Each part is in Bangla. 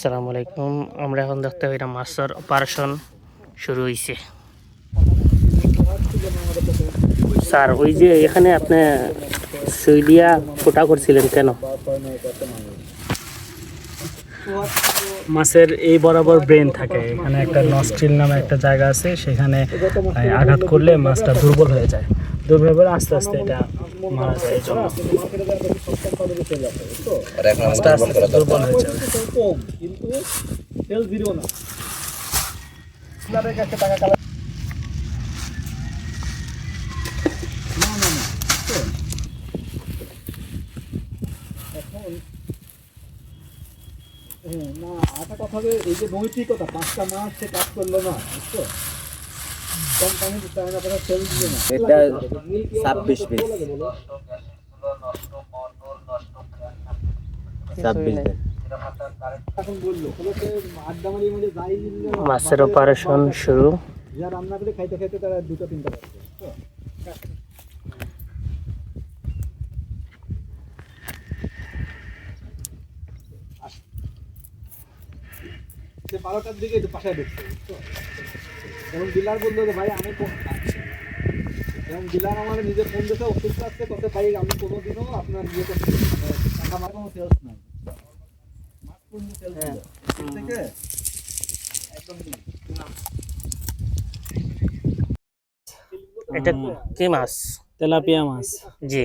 আসসালামু আলাইকুম। আমরা এখন দেখতে পাই মাছের অপারেশন শুরু হয়েছে স্যার, ওই যে এখানে আপনি সৈলিয়া ফোটা করছিলেন কেন? মাছের এই বরাবর ব্রেন থাকে। এখানে একটা নস্ট্রিল নামে একটা জায়গা আছে, সেখানে আঘাত করলে মাছটা দুর্বল হয়ে যায়। দুর্বল আস্তে আস্তে এটা এই জন্য মাছটা আস্তে আস্তে দুর্বল হয়ে হ্যাঁ, না কথা হবে এই যে নৈতিকতা পাঁচটা মাস সে কাজ করল না বুঝছ? এটা ছাব্বিশ পিস ছাব্বিশ দিন মাছের অপারেশন শুরু। রান্না করে খাইতে খাইতে তারা দুটো তিনটা বারোটার দিকে একটু পাশায় এবং ডিলার বলল যে ভাই আমি এবং ডিলার আমার নিজে ফোন দিতে অসুস্থ আছে কত ভাই আমি কোনোদিনও আপনার ইয়ে করতে মানে টাকা মার কোনো সেলস নাই। হ্যাঁ। থেকে একদম এটা কি মাছ? তেলাপিয়া মাছ। জি।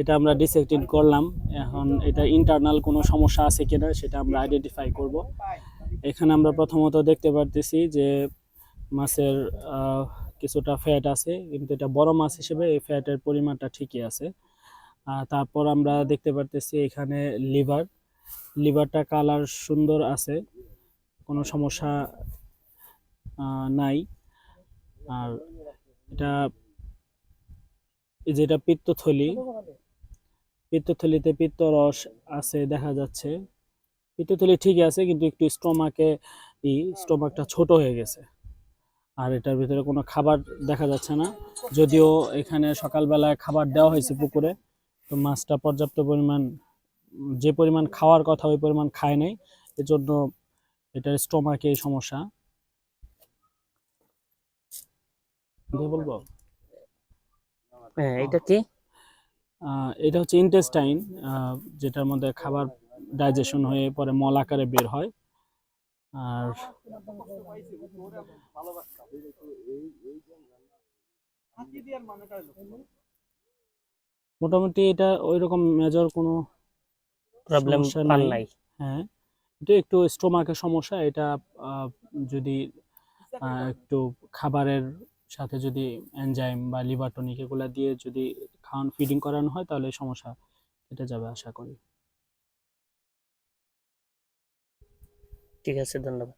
এটা আমরা ডিসেক্টেড করলাম। এখন এটা ইন্টারনাল কোনো সমস্যা আছে কিনা সেটা আমরা আইডেন্টিফাই করব। এখানে আমরা প্রথমত দেখতে পারতেছি যে মাছের কিছুটা ফ্যাট আছে, কিন্তু এটা বড় মাছ হিসেবে এই ফ্যাটের পরিমাণটা ঠিকই আছে। তারপর আমরা দেখতে পারতেছি এখানে লিভার লিভারটা কালার সুন্দর আছে, কোনো সমস্যা নাই। আর এটা যেটা পিত্তথলি, পিত্তথলিতে পিত্তরস আছে দেখা যাচ্ছে। পিত্তথলি ঠিকই আছে, কিন্তু একটু স্টোমাকে ই স্টোমাকটা ছোট হয়ে গেছে। আর এটার ভিতরে কোনো খাবার দেখা যাচ্ছে না। যদিও এখানে সকালবেলায় খাবার দেওয়া হয়েছে পুকুরে তো মাছটা পর্যাপ্ত পরিমাণ যে পরিমাণ খাওয়ার কথা ওই পরিমাণ খায় নাই। এজন্য এটার স্টোমাকে এই সমস্যা। বলব? হ্যাঁ এটা কি? এটা হচ্ছে ইন্টেস্টাইন যেটার মধ্যে খাবার ডাইজেশন হয়ে পরে মল আকারে বের হয়। আর মোটামুটি এটা ওইরকম মেজর কোনো প্রবলেম পান নাই। হ্যাঁ এটা একটু স্টোমাকের সমস্যা এটা যদি একটু খাবারের সাথে যদি এনজাইম বা লিভার টনিক এগুলা দিয়ে যদি খাওয়ান ফিডিং করানো হয় তাহলে সমস্যা এটা যাবে আশা করি ঠিক আছে ধন্যবাদ।